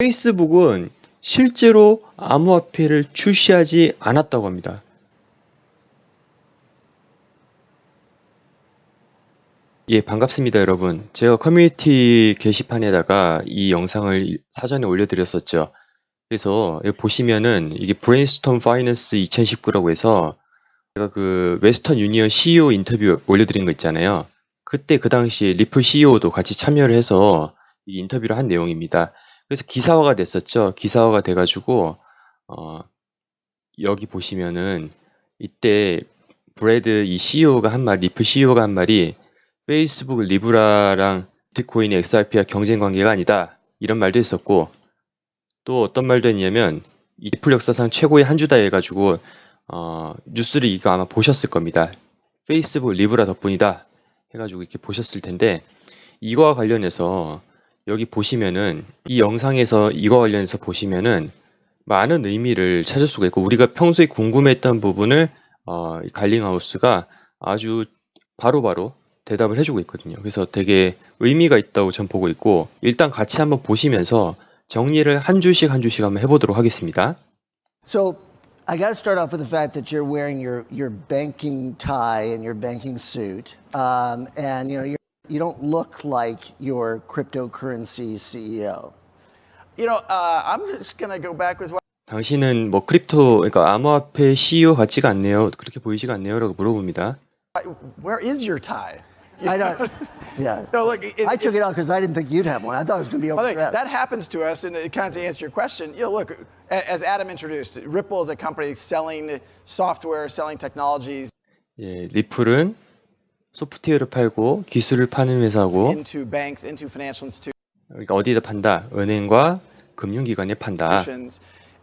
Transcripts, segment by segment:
페이스북은 실제로 암호화폐를 출시하지 않았다고 합니다. 예, 반갑습니다, 여러분. 제가 커뮤니티 게시판에다가 이 영상을 사전에 올려드렸었죠. 그래서 보시면은 이게 브레인스톰 파이낸스 2019라고 해서 제가 그 웨스턴 유니언 CEO 인터뷰 올려드린 거 있잖아요. 그때 그 당시 리플 CEO도 같이 참여를 해서 이 인터뷰를 한 내용입니다. 그래서 기사화가 됐었죠. 기사화가 돼가지고 어, 여기 보시면은 이때 브래드 이 CEO가 한 말, 리플 CEO가 한 말이 페이스북 리브라랑 비트코인의 XRP와 경쟁 관계가 아니다. 이런 말도 했었고 또 어떤 말도 했냐면 이 리플 역사상 최고의 한 주다 해가지고 어, 뉴스를 이거 아마 보셨을 겁니다. 페이스북 리브라 덕분이다 해가지고 이렇게 보셨을 텐데 이거와 관련해서 여기 보시면은 이 영상에서 이거 관련해서 보시면은 많은 의미를 찾을 수가 있고 우리가 평소에 궁금했던 부분을 어, 이 갈링하우스가 아주 바로 바로 대답을 해주고 있거든요. 그래서 되게 의미가 있다고 전 보고 있고 일단 같이 한번 보시면서 정리를 한 줄씩 한 줄씩 한번 해보도록 하겠습니다. So I got to start off with the fact that you're wearing your, your banking tie and your banking suit, um, and you know you're, you don't look like your cryptocurrency E CEO. You know, uh, I'm just going to go back with what 당신은 뭐 크립토 그러니까 암호화폐 CEO 같지가 않네요. 그렇게 보이지가 않네요라고 물어봅니다. where is your tie? I don't. Yeah. No, look, it, I it- took it out because I didn't think you'd have one. I thought it was going to be by the way, over that happens to us, and it kind of to answer your question, you know, look, a- as Adam introduced, Ripple is a company selling software, selling technologies 예, 리플은 소프트웨어를 팔고 기술을 파는 회사고 into banks, into financial institutions. 그러니까 어디다 판다? 은행과 금융기관에 판다.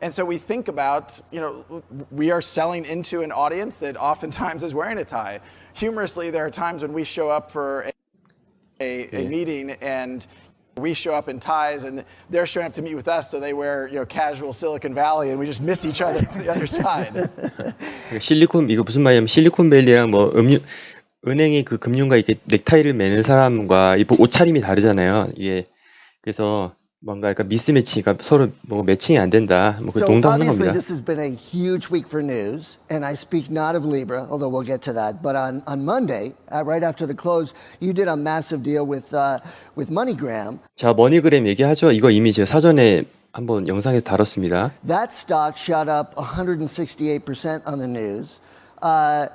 And so we think about, you know, we are selling into an audience that oftentimes is wearing a tie. Humorously, there are times when we show up for a, a, a Yeah. meeting and we show up in ties and they're showing up to meet with us, so they wear, you know, casual Silicon Valley and we just miss each other on the other side. 그러니까 실리콘 이거 무슨 말이냐면 실리콘밸리랑 뭐 음유 은행이 그 금융가 이렇게 넥타이를 매는 사람과 이 옷차림이 다르잖아요. 이게 그래서 뭔가 약간 미스매치, 그러니까 서로 뭐 매칭이 안 된다. 뭐그 So 농담하는 겁니다. this has been a huge week for news, and I speak not of Libra, although we'll get to that. But on, on Monday, uh, right after the close, you did a massive deal with uh, with MoneyGram. 자, 머니그램 얘기하죠. 이거 이미 제가 사전에 한번 영상에서 다뤘습니다. That stock shot up 168% on the news. Uh,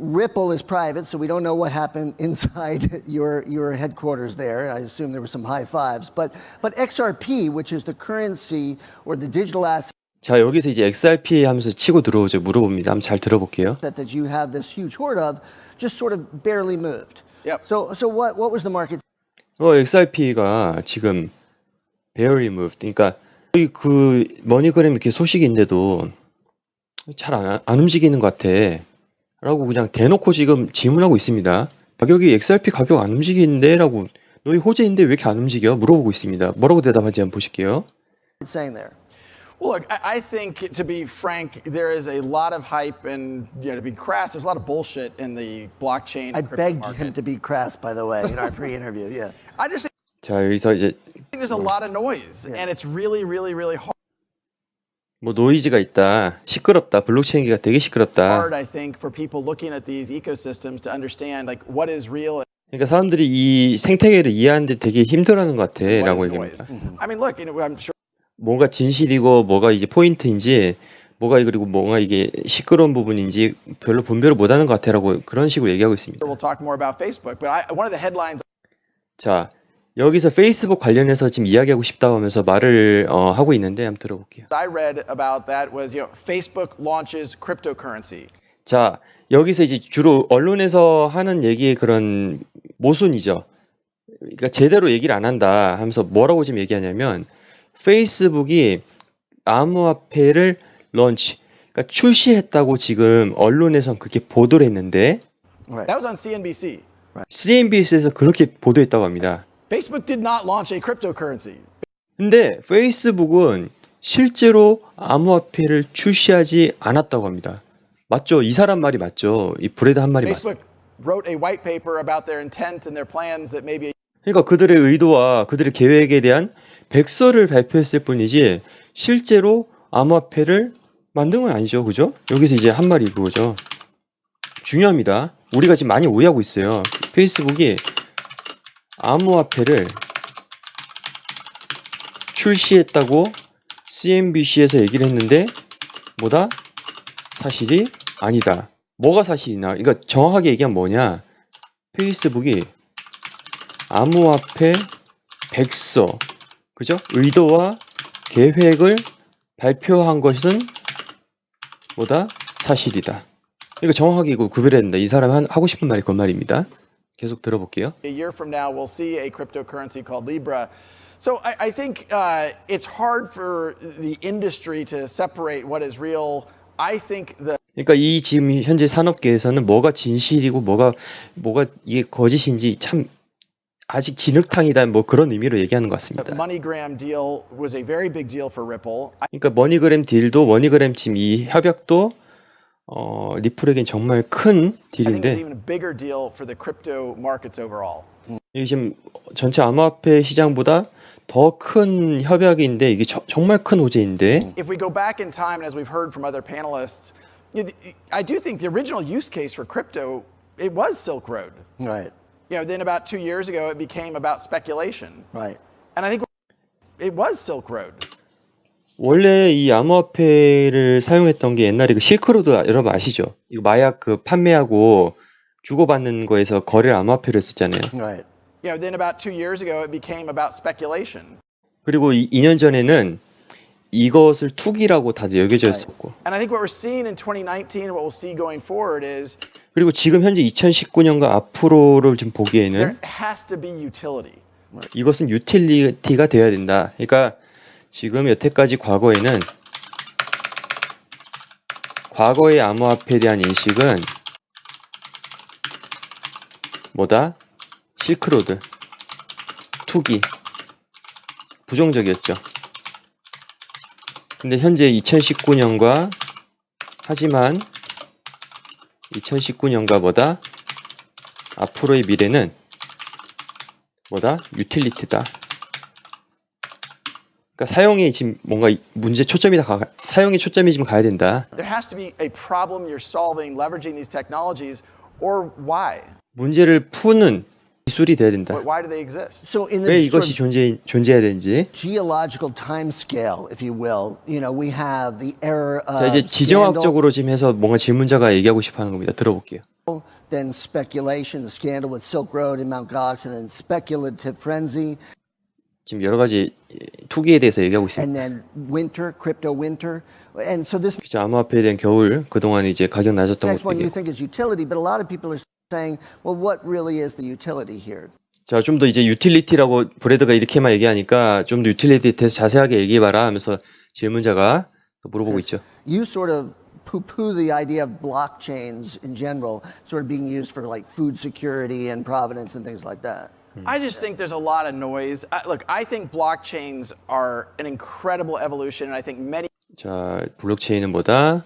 Ripple is private, so we don't know what happened inside your, your headquarters there. I assume there were some high fives. But, but XRP, which is the currency or the digital asset 자, 여기서 이제 XRP 하면서 치고 들어오죠. 물어봅니다. 한번 잘 들어볼게요. that you have this huge hoard of, just sort of barely moved. Yep. So, so what, what was the market 어, XRP가 지금 barely moved. 그러니까 거의 그 머니그램 이렇게 소식인데도 잘 안 안 움직이는 것 같아. 라고 그냥 대놓고 지금 질문하고 있습니다. 가격이 XRP 가격 안 움직이는데? 라고 너희 호재인데 왜 이렇게 안 움직여? 물어보고 있습니다. 뭐라고 대답하지 한번 보실게요. Well, look, I, think, to be frank, there is a lot of hype and, you know, to be crass, there's a lot of bullshit in the blockchain. I begged market. him to be crass, by the way, in our pre-interview. Yeah. I just think 자, 여기서 이제 there's a lot of noise, and it's really, really, really hard. 뭐 노이즈가 있다. 시끄럽다. 블록체인기가 되게 시끄럽다. 그러니까 사람들이 이 생태계를 이해하는데 되게 힘들어하는 것 같아. and 라고 what is noise. 얘기합니다. 뭐가 진실이고 뭐가 이게 포인트인지 뭐가 그리고 뭐가 이게 시끄러운 부분인지 별로 분별을 못하는 것 같아라고 그런 식으로 얘기하고 있습니다. 자 여기서 페이스북 관련해서 지금 이야기하고 싶다고 하면서 말을 어, 하고 있는데 한번 들어볼게요. I read about that was, you know, Facebook launches cryptocurrency. 자 여기서 이제 주로 언론에서 하는 얘기의 그런 모순이죠. 그러니까 제대로 얘기를 안 한다 하면서 뭐라고 지금 얘기하냐면 페이스북이 암호화폐를 런치, 그러니까 출시했다고 지금 언론에선 그렇게 보도를 했는데. That was on CNBC. CNBC에서 그렇게 보도했다고 합니다. Facebook did not launch a cryptocurrency. 근데 페이스북은 실제로 암호화폐를 출시하지 않았다고 합니다. 맞죠? 이 사람 말이 맞죠? 이 브레드 한 말이 맞죠? Facebook wrote a white paper about their intent and their plans that maybe 그러니까 그들의 의도와 그들의 계획에 대한 백서를 발표했을 뿐이지 실제로 암호화폐를 만든 건 아니죠. 그죠? 여기서 이제 한 말이 그거죠. 중요합니다. 우리가 지금 많이 오해하고 있어요. 페이스북이 암호화폐를 출시했다고 CNBC에서 얘기를 했는데 뭐다? 사실이 아니다. 뭐가 사실이나? 그러니까 정확하게 얘기하면 뭐냐? 페이스북이 암호화폐 백서, 그죠? 의도와 계획을 발표한 것은 뭐다? 사실이다. 이거 정확하게 이거 된다. 이 사람이 한- 하고 싶은 말이 그 말입니다. 계속 들어볼게요. A year from now, we'll see a cryptocurrency called Libra. So I, I think uh, it's hard for the industry to separate what is real. I think the 그러니까 이 지금 현재 산업계에서는 뭐가 진실이고 뭐가 뭐가 이게 거짓인지 참 아직 진흙탕이다 뭐 그런 의미로 얘기하는 것 같습니다. MoneyGram deal was a very big deal for Ripple. 그러니까 머니그램 딜도 머니그램 지금 이 협약도 어, 리플에겐 정말 큰 딜인데. 이게 지금 전체 암호화폐 시장보다 더 큰 협약인데 이게 저- 정말 큰 호재인데 If we go back in time, and as we've heard from other panelists, you know, the- I do think the original use case for crypto it was Silk Road. Right. You know, then about two years ago, it became about speculation, Right. and I think it was Silk Road. 원래 이 암호화폐를 사용했던 게 옛날에 그 실크로드 여러분 아시죠? 이거 마약 그 판매하고 주고받는 거에서 거래를 암호화폐로 했었잖아요. Right. Know, then about two years ago, it became about speculation. 그리고 이, 2년 전에는 이것을 투기라고 다들 여겨져 있었고 And I think what we're seeing in 2019 and what we'll see going forward is 그리고 지금 현재 2019년과 앞으로를 좀 there 보기에는 has to be utility. 이것은 유틸리티가 되어야 된다. 그러니까 지금 여태까지 과거에는 과거의 암호화폐에 대한 인식은 뭐다? 실크로드, 투기, 부정적이었죠. 근데 현재 2019년과 하지만 2019년과 뭐다? 앞으로의 미래는 뭐다? 유틸리티다. 그러니까 사용에 지금 뭔가 이- 문제 초점이 다 가, 사용에 초점이 지금 가야 된다. There has to be a problem you're solving leveraging these technologies, or why? 문제를 푸는 기술이 돼야 된다. Why- Why do they exist? So in 왜 the sort 이것이 of 존재 존재해야 되는지. geological time scale, if you will, you know, we have the era 자 of 이제 scandal, 지정학적으로 지금 해서 뭔가 질문자가 얘기하고 싶어하는 겁니다. 들어볼게요. then speculation, the scandal with Silk Road and Mount Gox, and then speculative frenzy, 지금 여러 가지 투기에 대해서 얘기하고 있습니다. and then winter, crypto winter. And so this 그죠, 암호화폐에 대한 겨울 그동안 이제 가격 낮았던 next one 것도 you 얘기하고. think is utility, but a lot of people are saying, well, what really is the utility here? 자, 좀 더 이제 유틸리티라고 브래드가 이렇게만 얘기하니까 좀 더 유틸리티에 대해서 자세하게 얘기해봐라 하면서 질문자가 또 물어보고 있죠. You sort of poo-poo the idea of blockchains in general, sort of being used for like food security and provenance and things like that. I just think there's a lot of noise. I, look, I think blockchains are an incredible evolution, and I think many 자, 블록체인은 뭐다?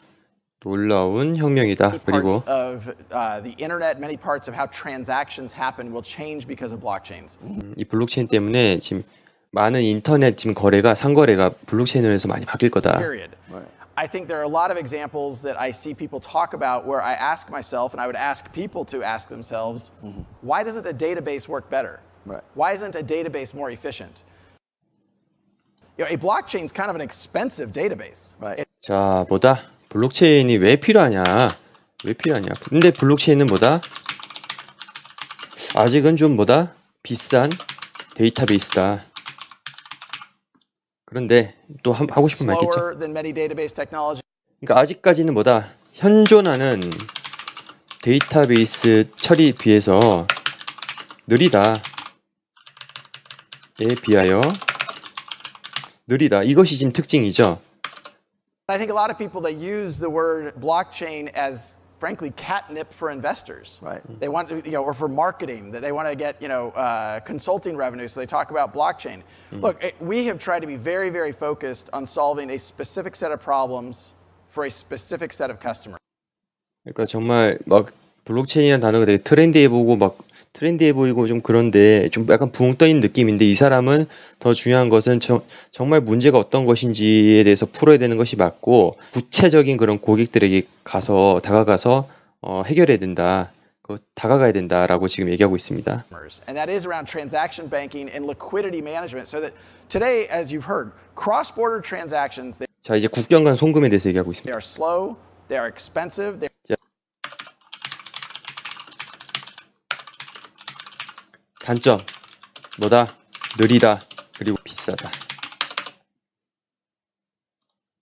놀라운 혁명이다. 그리고 parts of uh, the internet, many parts of how transactions happen will change because of blockchains. 음, 이 블록체인 때문에 지금 많은 인터넷 지금 거래가 상거래가 블록체인으로 해서 많이 바뀔 거다. Period. I think there are a lot of examples that I see people talk about where I ask myself, and I would ask people to ask themselves, why doesn't a database work better? Right. Why isn't a database more efficient? You know, a blockchain is kind of an expensive database. Right. 자, 뭐다? 블록체인이 왜 필요하냐? 왜 필요하냐? 근데 블록체인은 뭐다? 아직은 좀 뭐다? 비싼 데이터베이스다. 그런데 또 한- 하고 싶은 말 있겠죠? 그러니까 아직까지는 뭐다? 현존하는 데이터베이스 처리에 비해서 느리다. 에 비하여 느리다. 이것이 지금 특징이죠. I think a lot of people they use the word blockchain as frankly catnip for investors. Right. They want to, you know, or for marketing that they want to get, you know, uh, consulting revenue, so they talk about blockchain. Look, it, we have tried to be very, very focused on solving a specific set of problems for a specific set of customers. 그러니까 정말 막 블록체인이라는 단어가 되게 트렌디해 보고 막 트렌디해 보이고 좀 그런데 좀 약간 붕 떠 있는 느낌인데 이 사람은 더 중요한 것은 정, 정말 문제가 어떤 것인지에 대해서 풀어야 되는 것이 맞고 구체적인 그런 고객들에게 가서 다가가서 어, 해결해야 된다. 그 다가가야 된다라고 지금 얘기하고 있습니다. and that is around transaction banking and liquidity management. So that today, as you've heard, cross-border transactions they, 자, 이제 국경 간 송금에 대해서 얘기하고 they 있습니다. are slow, they are expensive, they 단점 뭐다? 느리다. 그리고 비싸다.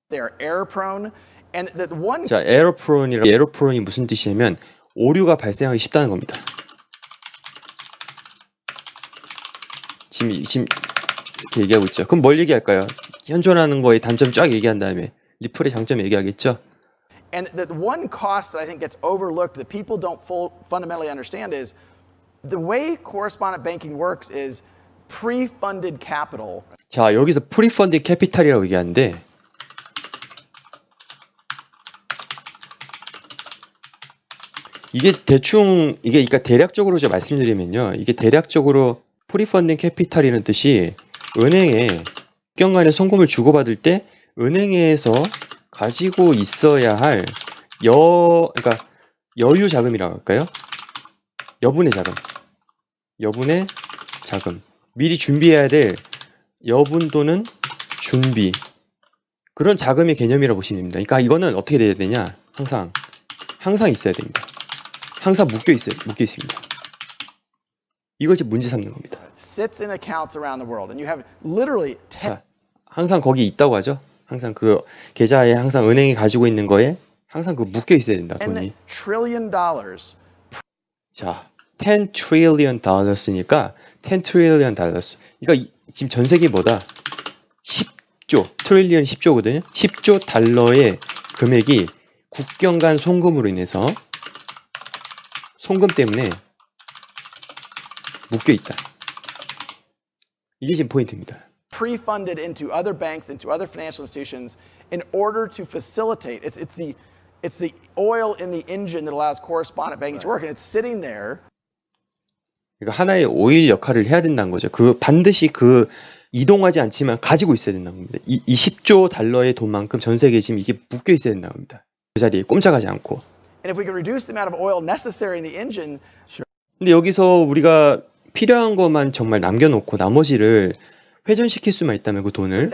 they are error-prone, and the one 자, 에러프론이라 에러프론이 무슨 뜻이냐면 오류가 발생하기 쉽다는 겁니다. 지금 지금 이렇게 얘기하고 있죠. 그럼 뭘 얘기할까요? 현존하는 거의 단점 쫙 얘기한 다음에 리플의 장점 얘기하겠죠. And the one cost that I think gets overlooked that people don't full, fundamentally understand is the way correspondent banking works is pre-funded capital. 자, 여기서 프리펀드 캐피탈이라고 얘기하는데 이게 대충 이게 그러니까 대략적으로 좀 말씀드리면요. 이게 대략적으로 프리펀딩 캐피탈이라는 뜻이 은행에 국경 간에 송금을 주고받을 때 은행에서 가지고 있어야 할 여, 그러니까 여유 자금이라고 할까요? 여분의 자금. 여분의 자금. 미리 준비해야 될 여분 또는 준비. 그런 자금의 개념이라고 보시면 됩니다. 그러니까 이거는 어떻게 돼야 되냐? 항상, 항상 있어야 됩니다. 항상 묶여 있어요. 묶여 있습니다. 이걸 지금 문제 삼는 겁니다. sits in accounts around the world, and you have literally 10 자, 항상 거기 있다고 하죠. 항상 그 계좌에 항상 은행이 가지고 있는 거에 항상 그 묶여 있어야 된다. 돈이. 자, 10 trillion dollars니까 10 trillion dollars. 그러니까 이- 지금 전 세계보다 10조, 트릴리언 10조거든요. 10조 달러의 금액이 국경 간 송금으로 인해서 송금 때문에 묶여 있다. 이게 지금 포인트입니다. pre-funded into other banks, into other financial institutions, in order to facilitate. It's it's the it's the oil in the engine that allows correspondent banking to work, and it's sitting there. 그러니까 하나의 오일 역할을 해야 된다는 거죠. 그 반드시 그 이동하지 않지만 가지고 있어야 된다는 겁니다. 이, 이 10조 달러의 돈만큼 전 세계에 지금 이게 묶여 있어야 된다는 겁니다. 그 자리에 꼼짝하지 않고. 근데 여기서 우리가 필요한 것만 정말 남겨놓고 나머지를 회전시킬 수만 있다면 그 돈을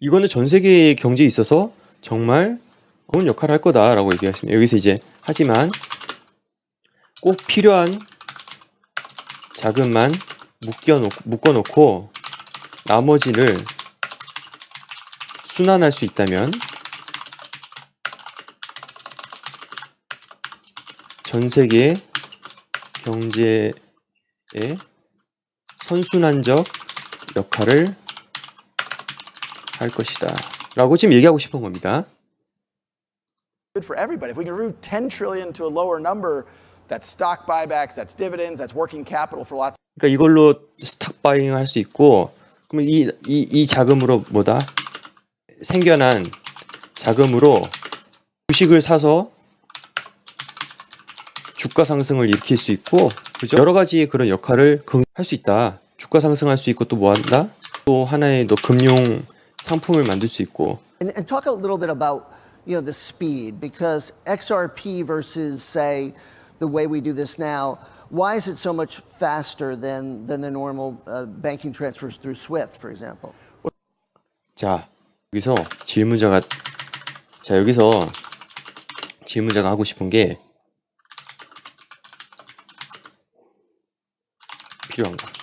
이거는 전 세계의 경제에 있어서 정말 좋은 역할을 할 거다라고 얘기했습니다. 여기서 이제 하지만 꼭 필요한 자금만 묶여놓고, 묶어놓고 나머지를 순환할 수 있다면 전 세계 경제의 선순환적 역할을 할 것이다. 라고 지금 얘기하고 싶은 겁니다. good for everybody. If we can move 10 trillion to a lower number, that's stock buybacks, that's dividends, that's working capital for lots 그러니까 이걸로 스탁 바잉을 할수 있고, 그러면 이, 이, 이 자금으로 뭐다? 생겨난 자금으로 주식을 사서 주가 상승을 일으킬 수 있고, 그죠? 여러 가지 그런 역할을 할 수 있다. 주가 상승할 수 있고 또 뭐 한다? 또 하나의 너 금융 상품을 만들 수 있고, And, and talk a little bit about you know the speed because XRP versus say the way we do this now. Why is it so much faster than than the normal uh, banking transfers through SWIFT, for example? 자, 여기서 질문자가, 자, 여기서 질문자가 하고 싶은 게 필요한가?